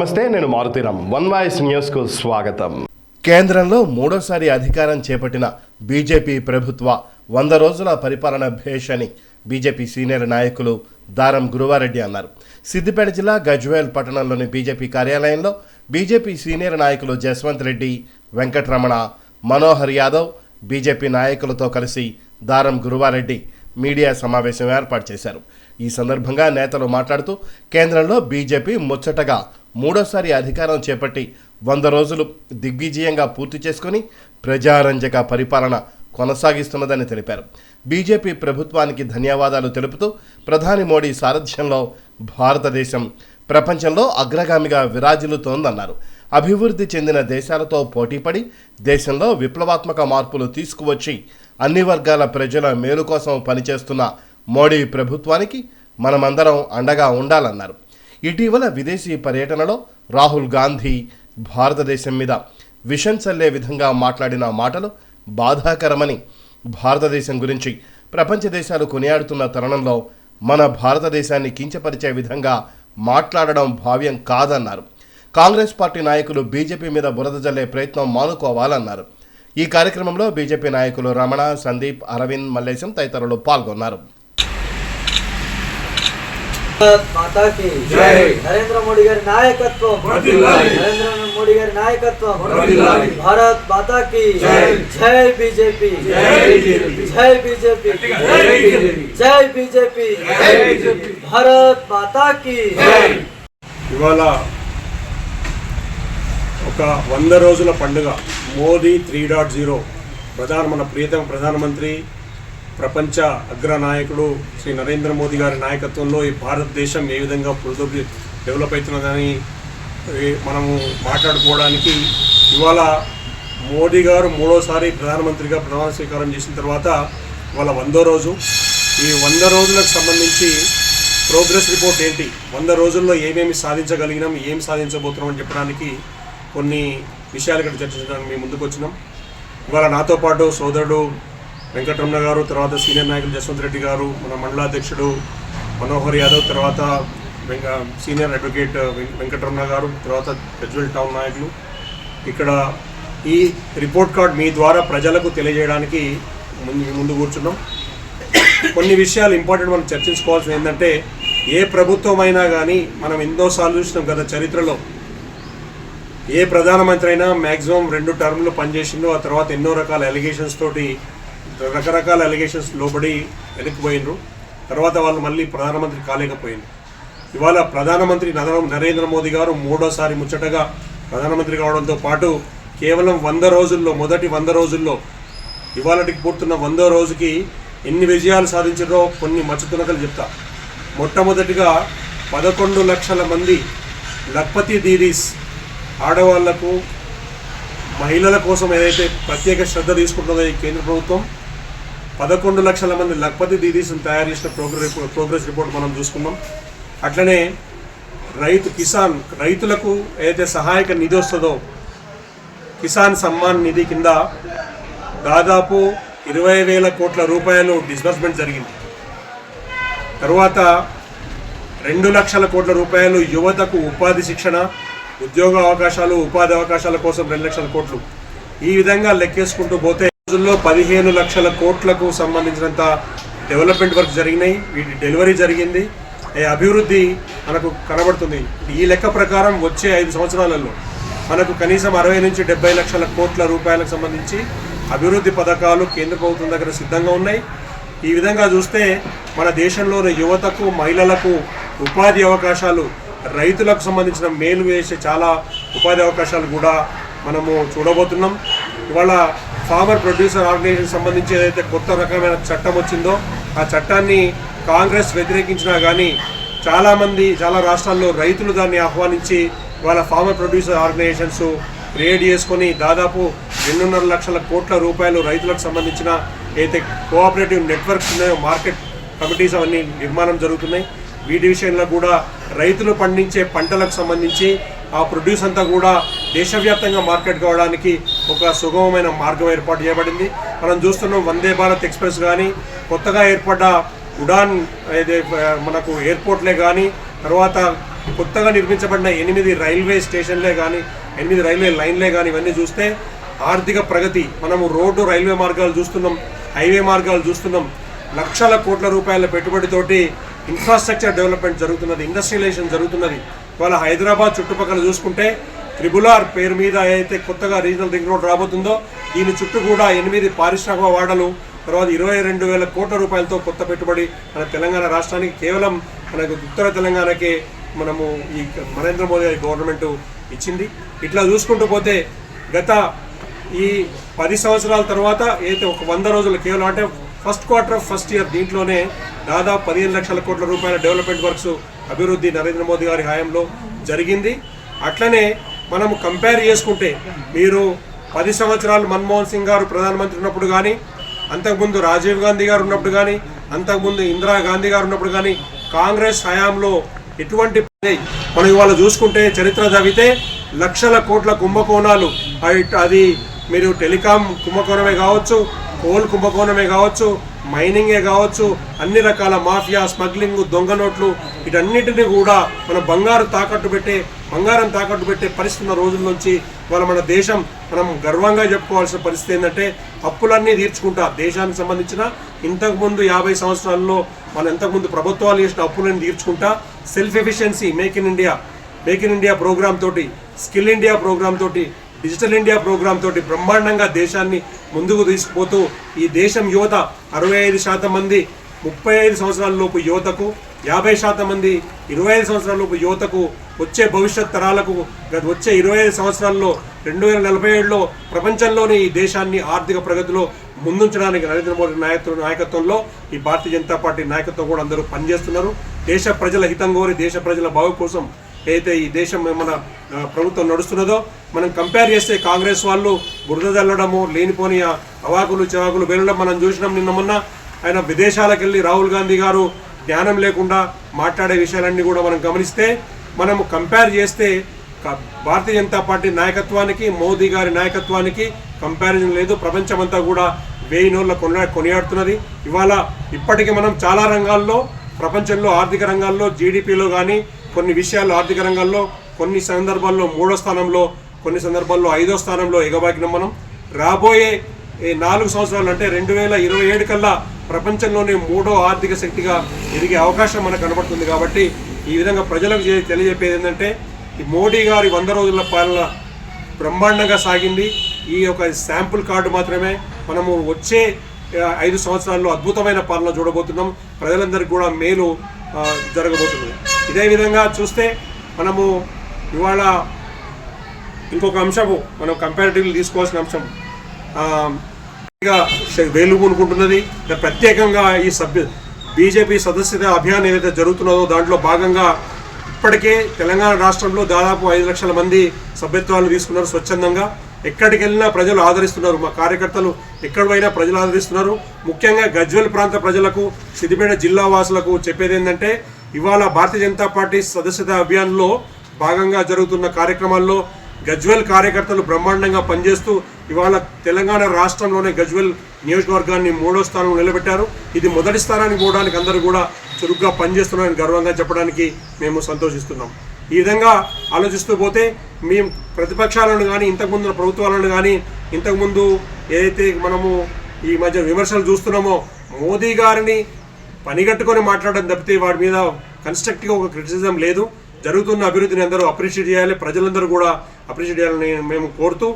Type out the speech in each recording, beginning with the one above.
నమస్తే నేను Maruthi Ram one voice న్యూస్కు స్వాగతం. కేంద్రంలో మూడోసారి అధికారం చేపట్టిన బీజేపీ ప్రభుత్వ వంద రోజుల పరిపాలన భేష్ అని బీజేపీ సీనియర్ నాయకులు దారం గురువారెడ్డి అన్నారు. సిద్దిపేట జిల్లా గజ్వేల్ పట్టణంలోని బీజేపీ కార్యాలయంలో బీజేపీ సీనియర్ నాయకులు జస్వంత్ రెడ్డి వెంకటరమణ మనోహర్ యాదవ్ బీజేపీ నాయకులతో కలిసి దారం గురువారెడ్డి మీడియా సమావేశం ఏర్పాటు చేశారు. ఈ సందర్భంగా నేతలు మాట్లాడుతూ కేంద్రంలో బీజేపీ ముచ్చటగా మూడోసారి అధికారం చేపట్టి వంద రోజులు దిగ్విజయంగా పూర్తి చేసుకుని ప్రజారంజక పరిపాలన కొనసాగిస్తున్నదని తెలిపారు. బీజేపీ ప్రభుత్వానికి ధన్యవాదాలు తెలుపుతూ ప్రధాని మోడీ సారథ్యంలో భారతదేశం ప్రపంచంలో అగ్రగామిగా విరాజిల్లుతోందన్నారు. అభివృద్ధి చెందిన దేశాలతో పోటీపడి దేశంలో విప్లవాత్మక మార్పులు తీసుకువచ్చి అన్ని వర్గాల ప్రజల మేలు కోసం పనిచేస్తున్న మోడీ ప్రభుత్వానికి మనమందరం అండగా ఉండాలన్నారు. ఇటీవల విదేశీ పర్యటనలో రాహుల్ గాంధీ భారతదేశం మీద విషం చల్లే విధంగా మాట్లాడిన మాటలు బాధాకరమని భారతదేశం గురించి ప్రపంచ దేశాలు కొనియాడుతున్న తరుణంలో మన భారతదేశాన్ని కించపరిచే విధంగా మాట్లాడడం భావ్యం కాదన్నారు. కాంగ్రెస్ పార్టీ నాయకులు బీజేపీ మీద బురద జల్లే ప్రయత్నం మానుకోవాలన్నారు. ఈ కార్యక్రమంలో బీజేపీ నాయకులు రమణ సందీప్ అరవింద్ మల్లేశం తదితరులు పాల్గొన్నారు. భారత్ మాతా కి జై. నరేంద్ర మోడీ గారి నాయకత్వం. నరేంద్ర మోడీ గారి నాయకత్వం. భారత్ మాతా కి జై. జై బీజేపీ జై బీజేపీ. జై బీజేపీ జై బీజేపీ. జై బీజేపీ జై బీజేపీ. భారత్ మాతా కి ఇవాళ ఒక వంద రోజుల పండుగ మోదీ త్రీ డాట్ జీరో ప్రధాన మన ప్రియతమ ప్రధానమంత్రి ప్రపంచ అగ్రనాయకుడు శ్రీ నరేంద్ర మోదీ గారి నాయకత్వంలో ఈ భారతదేశం ఏ విధంగా పురోగతి డెవలప్ అవుతున్నదని మనము మాట్లాడుకోవడానికి ఇవాళ మోడీ గారు మూడోసారి ప్రధానమంత్రిగా ప్రమాణ స్వీకారం చేసిన తర్వాత ఇవాళ వందో రోజు. ఈ వంద రోజులకు సంబంధించి ప్రోగ్రెస్ రిపోర్ట్ ఏంటి? వంద రోజుల్లో ఏమేమి సాధించగలిగినాం ఏం సాధించబోతున్నాం అని చెప్పడానికి కొన్ని విషయాలు ఇక్కడ చర్చించడానికి మేము ముందుకు వచ్చినాం ఇవాళ నాతో పాటు సోదరుడు వెంకటరమణ గారు తర్వాత సీనియర్ నాయకులు జస్వంత్ రెడ్డి గారు మన మండలాధ్యక్షుడు మనోహర్ యాదవ్ తర్వాత వెంక సీనియర్ అడ్వకేట్ వెం- వెంకటరమణ గారు తర్వాత ప్రజ్వల్ టౌన్ నాయకులు. ఇక్కడ ఈ రిపోర్ట్ కార్డ్ మీ ద్వారా ప్రజలకు తెలియజేయడానికి ముందు ముందు కూర్చున్నాం. కొన్ని విషయాలు ఇంపార్టెంట్ మనం చర్చించుకోవాల్సింది ఏంటంటే ఏ ప్రభుత్వం అయినా కానీ మనం ఎన్నోసార్లు చూసినాం గత చరిత్రలో. ఏ ప్రధానమంత్రి అయినా మ్యాక్సిమం రెండు టర్మ్లు పనిచేసిందో ఆ తర్వాత ఎన్నో రకాల ఎలిగేషన్స్ తోటి రకరకాల ఎలిగేషన్స్ లోబడి వెనక్కిపోయినరు. తర్వాత వాళ్ళు మళ్ళీ ప్రధానమంత్రి కాలేకపోయింది ఇవాళ ప్రధానమంత్రి నర- నరేంద్ర మోదీ గారు మూడోసారి ముచ్చటగా ప్రధానమంత్రి కావడంతో పాటు కేవలం వంద రోజుల్లో మొదటి వంద రోజుల్లో ఇవాళటికి పూర్తున్న వందో రోజుకి ఎన్ని విజయాలు సాధించారో కొన్ని మచ్చుతునకలు చెప్తా. మొట్టమొదటిగా పదకొండు లక్షల మంది లక్పతి దీదీస్ ఆడవాళ్ళకు మహిళల కోసం ఏదైతే ప్రత్యేక శ్రద్ధ తీసుకుంటుందో ఈ కేంద్ర ప్రభుత్వం పదకొండు లక్షల మంది లక్పతి దీదీస్ని తయారు చేసిన ప్రోగ్రెస్ ప్రోగ్రెస్ రిపోర్ట్ మనం చూసుకున్నాం అట్లనే రైతు కిసాన్ రైతులకు ఏదైతే సహాయక నిధి వస్తుందో కిసాన్ సమ్మాన్ నిధి కింద దాదాపు ఇరవై వేల కోట్ల రూపాయలు డిస్బర్స్మెంట్ జరిగింది. తరువాత రెండు లక్షల కోట్ల రూపాయలు యువతకు ఉపాధి శిక్షణ ఉద్యోగ అవకాశాలు ఉపాధి అవకాశాల కోసం రెండు లక్షల కోట్లు. ఈ విధంగా లెక్కేసుకుంటూ పోతే రోజుల్లో పదిహేను లక్షల కోట్లకు సంబంధించినంత డెవలప్మెంట్ వర్క్ జరిగినాయి. వీటి డెలివరీ జరిగింది. ఈ అభివృద్ధి మనకు కనబడుతుంది. ఈ లెక్క ప్రకారం వచ్చే ఐదు సంవత్సరాలలో మనకు కనీసం అరవై నుంచి డెబ్బై లక్షల కోట్ల రూపాయలకు సంబంధించి అభివృద్ధి పథకాలు కేంద్ర ప్రభుత్వం దగ్గర సిద్ధంగా ఉన్నాయి. ఈ విధంగా చూస్తే మన దేశంలోని యువతకు మహిళలకు ఉపాధి అవకాశాలు రైతులకు సంబంధించిన మేలు వేసే చాలా ఉపాధి అవకాశాలు కూడా మనము చూడబోతున్నాం. ఇవాళ ఫార్మర్ ప్రొడ్యూసర్ ఆర్గనైజేషన్ సంబంధించి ఏదైతే కొత్త రకమైన చట్టం వచ్చిందో ఆ చట్టాన్ని కాంగ్రెస్ వ్యతిరేకించినా కానీ చాలామంది చాలా రాష్ట్రాల్లో రైతులు దాన్ని ఆహ్వానించి వాళ్ళ ఫార్మర్ ప్రొడ్యూసర్ ఆర్గనైజేషన్స్ క్రియేట్ చేసుకొని దాదాపు రెండున్నర లక్షల కోట్ల రూపాయలు రైతులకు సంబంధించిన అయితే కోఆపరేటివ్ నెట్వర్క్స్ ఉన్నాయో మార్కెట్ కమిటీస్ అవన్నీ నిర్మాణం జరుగుతున్నాయి. వీటి విషయంలో కూడా రైతులు పండించే పంటలకు సంబంధించి ఆ ప్రొడ్యూస్ అంతా కూడా దేశవ్యాప్తంగా మార్కెట్ కావడానికి ఒక సుగమమైన మార్గం ఏర్పాటు చేయబడింది. మనం చూస్తున్నాం వందే భారత్ ఎక్స్ప్రెస్ కానీ కొత్తగా ఏర్పడ్డ ఉడాన్ ఏదే మనకు ఎయిర్పోర్ట్లే కానీ తర్వాత కొత్తగా నిర్మించబడిన ఎనిమిది రైల్వే స్టేషన్లే కానీ ఎనిమిది రైల్వే లైన్లే కానీ ఇవన్నీ చూస్తే ఆర్థిక ప్రగతి మనము రోడ్డు రైల్వే మార్గాలు చూస్తున్నాం హైవే మార్గాలు చూస్తున్నాం లక్షల కోట్ల రూపాయల పెట్టుబడితోటి ఇన్ఫ్రాస్ట్రక్చర్ డెవలప్మెంట్ జరుగుతున్నది ఇండస్ట్రియలైజేషన్ జరుగుతున్నది. ఇవాళ హైదరాబాద్ చుట్టుపక్కల చూసుకుంటే త్రిబులార్ పేరు మీద ఏదైతే కొత్తగా రీజనల్ రింగ్ రోడ్ రాబోతుందో దీని చుట్టూ కూడా ఎనిమిది పారిశ్రామిక వాడలు తర్వాత ఇరవై రెండు వేల కోట్ల రూపాయలతో కొత్త పెట్టుబడి మన తెలంగాణ రాష్ట్రానికి కేవలం మనకు ఉత్తర తెలంగాణకే మనము ఈ నరేంద్ర మోదీ గారి గవర్నమెంట్ ఇచ్చింది. ఇట్లా చూసుకుంటూ పోతే గత ఈ పది సంవత్సరాల తర్వాత ఏదైతే ఒక వంద రోజులు కేవలం అంటే first quarter of first year దీంట్లోనే దాదాపు పదిహేను లక్షల కోట్ల రూపాయల డెవలప్మెంట్ వర్క్స్ అభివృద్ధి నరేంద్ర మోదీ గారి హయాంలో జరిగింది. అట్లనే మనము కంపేర్ చేసుకుంటే మీరు పది సంవత్సరాలు మన్మోహన్ సింగ్ గారు ప్రధానమంత్రి ఉన్నప్పుడు కానీ అంతకుముందు రాజీవ్ గాంధీ గారు ఉన్నప్పుడు కానీ అంతకుముందు ఇందిరా గాంధీ గారు ఉన్నప్పుడు కానీ కాంగ్రెస్ హయాంలో ఎటువంటి మనం ఇవాళ చూసుకుంటే చరిత్ర చదివితే లక్షల కోట్ల కుంభకోణాలు అది మీరు టెలికాం కుంభకోణమే కావచ్చు కోల్ కుంభకోణమే కావచ్చు మైనింగే కావచ్చు అన్ని రకాల మాఫియా స్మగ్లింగ్ దొంగ నోట్లు వీటన్నిటిని కూడా మన బంగారు తాకట్టు పెట్టే బంగారం తాకట్టు పెట్టే పరిస్థితి ఉన్న రోజుల నుంచి మన మన దేశం మనం గర్వంగా చెప్పుకోవాల్సిన పరిస్థితి ఏంటంటే అప్పులన్నీ తీర్చుకుంటా. దేశానికి సంబంధించిన ఇంతకుముందు యాభై సంవత్సరాల్లో మన ఇంతకుముందు ప్రభుత్వాలు చేసిన అప్పులను తీర్చుకుంటా. Self efficiency make in India make in India program తోటి స్కిల్ ఇండియా ప్రోగ్రామ్ తోటి డిజిటల్ ఇండియా ప్రోగ్రామ్ తోటి బ్రహ్మాండంగా దేశాన్ని ముందుకు తీసుకుపోతూ ఈ దేశం యువత అరవై ఐదు శాతం మంది ముప్పై ఐదు సంవత్సరాల లోపు యువతకు యాభై శాతం మంది ఇరవై ఐదు సంవత్సరాల లోపు యువతకు వచ్చే భవిష్యత్ తరాలకు గత వచ్చే ఇరవై ఐదు సంవత్సరాల్లో రెండు వేల నలభై ఏడులో ప్రపంచంలోని ఈ దేశాన్ని ఆర్థిక ప్రగతిలో ముందుంచడానికి నరేంద్ర మోడీ నాయకత్వ నాయకత్వంలో ఈ భారతీయ జనతా పార్టీ నాయకత్వం కూడా అందరూ పనిచేస్తున్నారు. దేశ ప్రజల హితం కోరి దేశ ప్రజల బాగు కోసం ఏదైతే ఈ దేశం మన ప్రభుత్వం నడుస్తున్నదో మనం కంపేర్ చేస్తే కాంగ్రెస్ వాళ్ళు బురద చల్లడము లేనిపోని అవాకులు చవాకులు వెళ్ళడం మనం చూసినాం నిన్న మొన్న. ఆయన విదేశాలకు వెళ్ళి రాహుల్ గాంధీ గారు జ్ఞానం లేకుండా మాట్లాడే విషయాలన్నీ కూడా మనం గమనిస్తే మనము కంపేర్ చేస్తే భారతీయ జనతా పార్టీ నాయకత్వానికి మోదీ గారి నాయకత్వానికి కంపారిజన్ లేదు. ప్రపంచమంతా కూడా వేయి నోళ్ళ కొనియా కొనియాడుతున్నది. ఇవాళ ఇప్పటికీ మనం చాలా రంగాల్లో ప్రపంచంలో ఆర్థిక రంగాల్లో జీడిపిలో కానీ కొన్ని విషయాల్లో ఆర్థిక రంగంలో కొన్ని సందర్భాల్లో మూడో స్థానంలో కొన్ని సందర్భాల్లో ఐదో స్థానంలో ఎగబాకినాం మనం. రాబోయే ఈ నాలుగు సంవత్సరాలు అంటే రెండు వేల ఇరవై ఏడు కల్లా ప్రపంచంలోనే మూడో ఆర్థిక శక్తిగా ఎదిగే అవకాశం మనకు కనబడుతుంది కాబట్టి ఈ విధంగా ప్రజలకు తెలియజెప్పేది ఏంటంటే ఈ మోడీ గారి వంద రోజుల పాలన బ్రహ్మాండంగా సాగింది. ఈ యొక్క శాంపుల్ కార్డు మాత్రమే మనము వచ్చే ఐదు సంవత్సరాల్లో అద్భుతమైన పాలన చూడబోతున్నాం. ప్రజలందరికీ కూడా మేలు జరగబోతున్నాయి జరగబోతుంది ఇదే విధంగా చూస్తే మనము ఇవాళ ఇంకొక అంశము మనం కంపారిటివ్లీ తీసుకోవాల్సిన అంశం. వేలుగునుకుంటున్నది. ప్రత్యేకంగా ఈ సభ్య బీజేపీ సదస్యత అభియాన్ ఏదైతే జరుగుతున్నదో దాంట్లో భాగంగా ఇప్పటికే తెలంగాణ రాష్ట్రంలో దాదాపు ఐదు లక్షల మంది సభ్యత్వాలు తీసుకున్నారు స్వచ్ఛందంగా. ఎక్కడికి వెళ్ళినా ప్రజలు ఆదరిస్తున్నారు. మా కార్యకర్తలు ఎక్కడ పోయినా ప్రజలు ఆదరిస్తున్నారు. ముఖ్యంగా గజ్వెల్ ప్రాంత ప్రజలకు సిద్దిపేట జిల్లా వాసులకు చెప్పేది ఏంటంటే ఇవాళ భారతీయ జనతా పార్టీ సదస్యత అభియాన్లో భాగంగా జరుగుతున్న కార్యక్రమాల్లో గజ్వెల్ కార్యకర్తలు బ్రహ్మాండంగా పనిచేస్తూ ఇవాళ తెలంగాణ రాష్ట్రంలోనే గజ్వెల్ నియోజకవర్గాన్ని మూడో స్థానంలో నిలబెట్టారు. ఇది మొదటి స్థానానికి పోవడానికి అందరూ కూడా చురుగ్గా పనిచేస్తున్నారని గర్వంగా చెప్పడానికి మేము సంతోషిస్తున్నాం. ఈ విధంగా ఆలోచిస్తూ పోతే మేము ప్రతిపక్షాలను కానీ ఇంతకుముందు ప్రభుత్వాలను కానీ ఇంతకుముందు ఏదైతే మనము ఈ మధ్య విమర్శలు చూస్తున్నామో మోదీ గారిని పనిగట్టుకొని మాట్లాడడం తప్పితే వాడి మీద కన్స్ట్రక్టివ్గా ఒక క్రిటిసిజం లేదు. జరుగుతున్న అభివృద్ధిని అందరూ అప్రిషియేట్ చేయాలి. ప్రజలందరూ కూడా అప్రిషియేట్ చేయాలని మేము కోరుతూ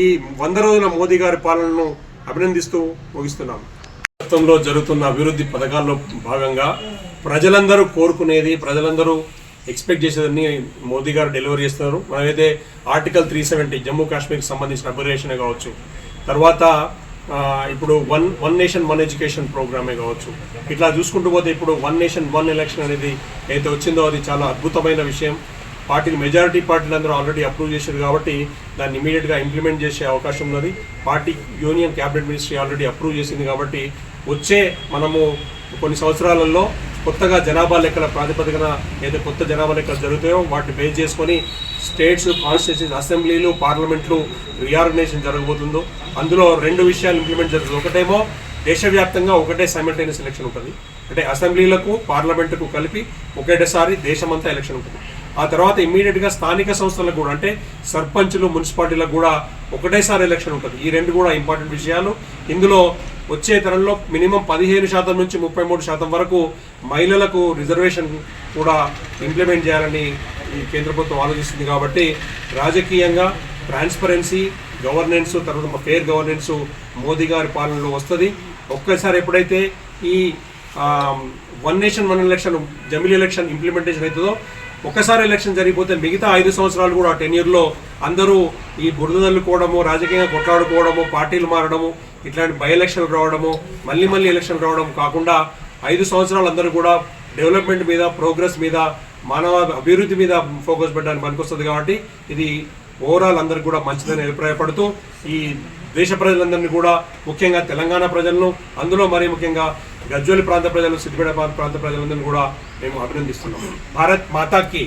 ఈ వంద రోజుల మోదీ గారి పాలనను అభినందిస్తూ ముగిస్తున్నాం. గతంలో జరుగుతున్న అభివృద్ధి పథకాల్లో భాగంగా ప్రజలందరూ కోరుకునేది ప్రజలందరూ ఎక్స్పెక్ట్ చేసేదాన్ని మోదీ గారు డెలివరీ చేస్తున్నారు. మనమైతే ఆర్టికల్ త్రీ సెవెంటీ జమ్మూ కాశ్మీర్కి సంబంధించిన అబ్రివేషన్ కావచ్చు. తర్వాత ఇప్పుడు one one nation one education ప్రోగ్రామే కావచ్చు. ఇట్లా చూసుకుంటూ పోతే ఇప్పుడు వన్ నేషన్ వన్ ఎలక్షన్ అనేది ఏదైతే వచ్చిందో అది చాలా అద్భుతమైన విషయం. పార్టీలు మెజారిటీ పార్టీలు అందరూ ఆల్రెడీ అప్రూవ్ చేశారు కాబట్టి దాన్ని ఇమీడియట్గా ఇంప్లిమెంట్ చేసే అవకాశం ఉన్నది. Party union cabinet ministry already approve చేసింది కాబట్టి వచ్చే మనము కొన్ని సంవత్సరాలలో కొత్తగా జనాభా లెక్కల ప్రాతిపదికన ఏదైతే కొత్త జనాభా లెక్కలు జరుగుతాయో వాటిని బేస్ చేసుకొని స్టేట్స్ కాన్స్టిట్యూషన్ అసెంబ్లీలు పార్లమెంట్లు రీఆర్గనైజేషన్ జరగబోతుందో అందులో రెండు విషయాలు ఇంప్లిమెంట్ జరుగుతుంది ఒకటేమో దేశవ్యాప్తంగా ఒకటే సైమల్టేనియస్ ఎలక్షన్ ఉంటుంది. అంటే అసెంబ్లీలకు పార్లమెంటుకు కలిపి ఒకటేసారి దేశమంతా ఎలక్షన్ ఉంటుంది. ఆ తర్వాత ఇమీడియట్గా స్థానిక సంస్థలకు కూడా అంటే సర్పంచులు మున్సిపాలిటీలకు కూడా ఒకటేసారి ఎలక్షన్ ఉంటుంది. ఈ రెండు కూడా ఇంపార్టెంట్ విషయాలు. ఇందులో వచ్చే తరంలో మినిమం పదిహేను శాతం నుంచి ముప్పై మూడు శాతం వరకు మహిళలకు రిజర్వేషన్ కూడా ఇంప్లిమెంట్ చేయాలని ఈ కేంద్ర ప్రభుత్వం ఆలోచిస్తుంది కాబట్టి రాజకీయంగా ట్రాన్స్పరెన్సీ గవర్నెన్స్ తర్వాత ఫేర్ గవర్నెన్స్ మోదీ గారి పాలనలో వస్తుంది. ఒక్కసారి ఎప్పుడైతే ఈ వన్ నేషన్ వన్ ఎలక్షన్ జమిలీ ఎలక్షన్ ఇంప్లిమెంటేషన్ అవుతుందో ఒకసారి ఎలక్షన్ జరిగిపోతే మిగతా ఐదు సంవత్సరాలు కూడా టెన్ ఇయర్లో అందరూ ఈ బురద తల్లుకోవడము రాజకీయంగా కొట్లాడుకోవడము పార్టీలు మారడము ఇట్లాంటి బై ఎలక్షన్లు రావడము మళ్ళీ మళ్ళీ ఎలక్షన్ రావడం కాకుండా ఐదు సంవత్సరాలు అందరూ కూడా డెవలప్మెంట్ మీద ప్రోగ్రెస్ మీద మానవ అభివృద్ధి మీద ఫోకస్ పెట్టడానికి పనికొస్తుంది కాబట్టి ఇది ఓవరాల్ అందరికి కూడా మంచిదని అభిప్రాయపడుతూ ఈ దేశ ప్రజలందరినీ కూడా ముఖ్యంగా తెలంగాణ ప్రజలను అందులో మరీ ముఖ్యంగా గజ్వలి ప్రాంత ప్రజలు సిద్దిపేట ప్రాంత ప్రజలందరినీ కూడా మేము అభినందిస్తున్నాం. భారత్ మాతాకి